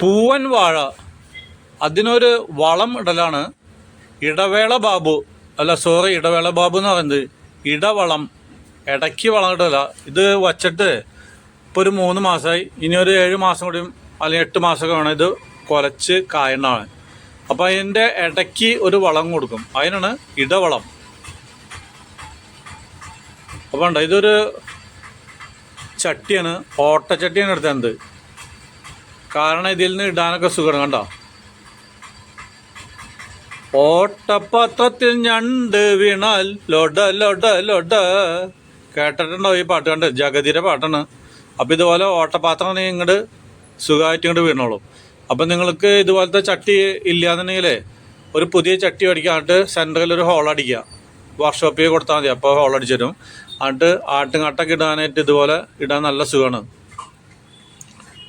പൂവൻ വാഴ. അതിനൊരു വളം ഇടലാണ്. ഇടവേള ബാബു. അല്ല സോറി ഇടവേള ബാബു എന്ന് പറയുന്നത് ഇടവളം. ഇടയ്ക്ക് വളം ഇടല. ഇത് വച്ചിട്ട് ഇപ്പോൾ ഒരു മൂന്ന് മാസമായി ഇനി ഒരു ഏഴ് മാസം കൂടിയും അല്ലെങ്കിൽ എട്ട് മാസമൊക്കെ വേണം ഇത് കുലച്ച് കായണ്ടാണ് അപ്പോൾ അതിന്റെ ഇടയ്ക്ക് ഒരു വളം കൊടുക്കും. അതിനാണ് ഇടവളം. അപ്പോൾ ഉണ്ട് ഇതൊരു ചട്ടിയാണ്. ഓട്ടച്ചട്ടിയാണ് എടുത്തത് കാരണം ഇതിൽ നിന്ന് ഇടാനൊക്കെ സുഖമാണ് കണ്ടോ? ഓട്ടപ്പത്രത്തിൽ ഞണ്ട് വീണാൽ ലൊട ലൊട ലൊട. കേട്ടിട്ടുണ്ടോ ഈ പാട്ട് കണ്ട്? ജഗതിയുടെ പാട്ടാണ്. അപ്പം ഇതുപോലെ ഓട്ടപാത്രം ഇങ്ങോട്ട് സുഖമായിട്ട് ഇങ്ങോട്ട് വീണോളൂ. അപ്പം നിങ്ങൾക്ക് ഇതുപോലത്തെ ചട്ടി ഇല്ലാന്നുണ്ടെങ്കിലേ ഒരു പുതിയ ചട്ടി അടിക്കാണ്ട് സെന്ററിൽ ഒരു ഹോൾ അടിക്കുക. വർക്ക്ഷോപ്പിൽ കൊടുത്താൽ മതി അപ്പോൾ ഹോൾ അടിച്ചു തരും. എന്നിട്ട് ആട്ടും കാട്ടൊക്കെ ഇടാനായിട്ട് ഇതുപോലെ ഇടാൻ നല്ല സുഖമാണ്.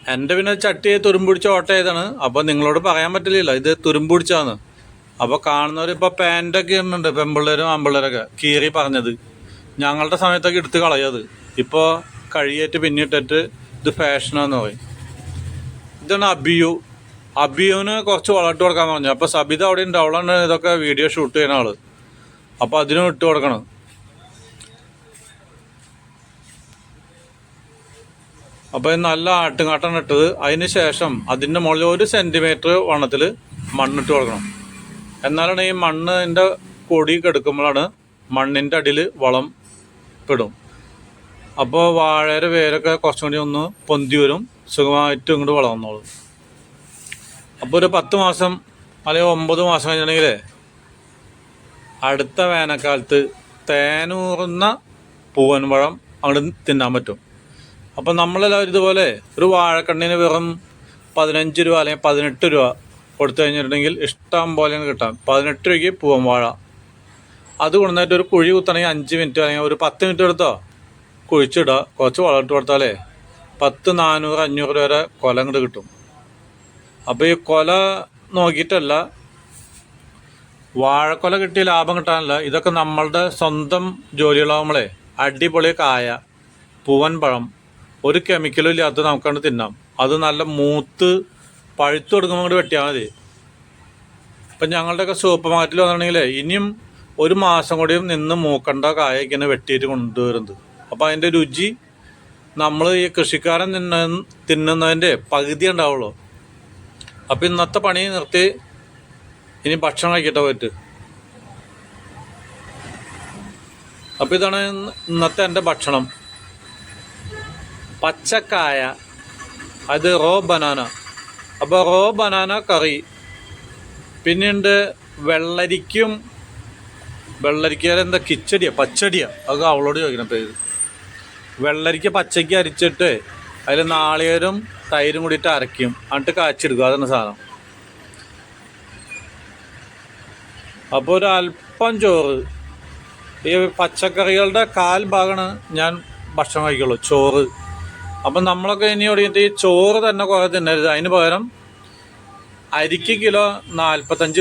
എന്റെ പിന്നെ ചട്ടിയെ തുരുമ്പുടിച്ച ഓട്ട ചെയ്താണ്. അപ്പോൾ നിങ്ങളോട് പറയാൻ പറ്റില്ലല്ലോ ഇത് തുരുമ്പുടിച്ചാന്ന്. അപ്പോൾ കാണുന്നവർ ഇപ്പോൾ പാന്റൊക്കെ ഉണ്ട് പെമ്പിള്ളേരും ആമ്പിള്ളേരൊക്കെ. കീറി പറഞ്ഞത്. ഞങ്ങളുടെ സമയത്തൊക്കെ എടുത്ത് കളയത് ഇപ്പോൾ കഴിയേറ്റ് പിന്നിട്ടിട്ട് ഇത് ഫാഷനാന്ന് പറയും. ഇതാണ് അബിയു. അബിയുവിന് കുറച്ച് വളർട്ട് കൊടുക്കാൻ പറഞ്ഞു. അപ്പോൾ സബിത അവിടെ ഉണ്ട് അവളാണ് ഇതൊക്കെ വീഡിയോ ഷൂട്ട് ചെയ്യുന്ന ആൾ. അപ്പോൾ അതിനും ഇട്ട് കൊടുക്കണം. അപ്പോൾ നല്ല ആട്ടുംകാട്ടാണ് ഇട്ടത്. അതിന് ശേഷം അതിന്റെ മുകളിൽ ഒരു സെന്റിമീറ്റർ വണ്ണത്തിൽ മണ്ണിട്ട് കൊടുക്കണം. എന്നാലാണ് ഈ മണ്ണിന്റെ കൊടി കെടുക്കുമ്പോഴാണ് മണ്ണിന്റെ അടിയിൽ വളം പെടും. അപ്പോൾ വാഴയുടെ വേരൊക്കെ കുറച്ചും കൂടി ഒന്ന് പൊന്തി വരും. സുഖമായിട്ട് ഇങ്ങോട്ട് വളർന്നോളും അപ്പോൾ ഒരു പത്ത് മാസം അല്ലെങ്കിൽ ഒമ്പത് മാസം കഴിഞ്ഞിട്ടുണ്ടെങ്കിൽ അടുത്ത വേനൽക്കാലത്ത് തേനൂറുന്ന പൂവൻ പഴം അങ്ങോട്ട് തിന്നാൻ പറ്റും. അപ്പം നമ്മളെല്ലാവരും ഇതുപോലെ ഒരു വാഴക്കണ്ണിന് വെറും പതിനഞ്ച് രൂപ അല്ലെങ്കിൽ പതിനെട്ട് രൂപ കൊടുത്തു കഴിഞ്ഞിട്ടുണ്ടെങ്കിൽ ഇഷ്ടം പോലെ കിട്ടാം. പതിനെട്ട് രൂപയ്ക്ക് പൂവൻ വാഴ. അത് കൊണ്ടുവന്നിട്ട് ഒരു കുഴി കുത്തണമെങ്കിൽ അഞ്ച് മിനിറ്റ് അല്ലെങ്കിൽ ഒരു പത്ത് മിനിറ്റ് എടുത്തോ കുഴിച്ചിടുക. കുറച്ച് വളമിട്ട് കൊടുത്താലേ പത്ത് നാനൂറ് അഞ്ഞൂറ് രൂപ വരെ കൊല ഇങ്ങോട്ട് കിട്ടും. അപ്പോൾ ഈ കൊല നോക്കിയിട്ടല്ല വാഴക്കൊല കിട്ടിയ ലാഭം കിട്ടാനല്ല ഇതൊക്കെ നമ്മളുടെ സ്വന്തം ജോലികളാകുമ്പോളേ അടിപൊളി കായ പൂവൻ പഴം ഒരു കെമിക്കലും ഇല്ലാത്ത നമുക്കണ്ട് തിന്നാം. അത് നല്ല മൂത്ത് പഴുത്തു കൊടുക്കുമ്പോൾ കൂടി വെട്ടിയാൽ മതി. ഇപ്പം ഞങ്ങളുടെയൊക്കെ സൂപ്പർ മാർക്കറ്റിൽ വന്നിട്ടുണ്ടെങ്കിൽ ഇനിയും ഒരു മാസം കൂടിയും നിന്ന് മൂക്കണ്ട കായ ഇങ്ങനെ വെട്ടിയിട്ട് കൊണ്ടുവരുന്നത്. അപ്പോൾ അതിന്റെ രുചി നമ്മൾ ഈ കൃഷിക്കാരൻ തിന്ന തിന്നുന്നതിന്റെ പകുതി ഉണ്ടാവുള്ളൂ. അപ്പം ഇന്നത്തെ പണി നിർത്തി ഇനി ഭക്ഷണം കഴിക്കട്ടെ പോയിട്ട്. അപ്പം ഇതാണ് ഇന്നത്തെ എന്റെ ഭക്ഷണം. പച്ചക്കായ അത് റോ ബനാന അപ്പോൾ റോ ബനാന കറി പിന്നെയുണ്ട് വെള്ളരിക്കും. വെള്ളരിക്ക എന്താ? കിച്ചടിയാ പച്ചടിയാ. അത് അവളോട് ചോദിക്കണം പേര് വെള്ളരിക്ക പച്ചയ്ക്ക് അരിച്ചിട്ട് അതിൽ നാളികേരും തൈരും കൂടിയിട്ട് അരയ്ക്കും. എന്നിട്ട് കാച്ചെടുക്കും അതാണ് സാധനം. അപ്പോൾ ഒരു അല്പം ചോറ്. ഈ പച്ചക്കറികളുടെ കാൽ ഭാഗമാണ് ഞാൻ ഭക്ഷണം കഴിക്കുള്ളൂ. ചോറ്. അപ്പം നമ്മളൊക്കെ ഇനി തുടങ്ങിയിട്ട് ഈ ചോറ് തന്നെ കുറേ തിന്നരുത്. അതിന് പകരം അരിക്ക് കിലോ നാൽപ്പത്തഞ്ച്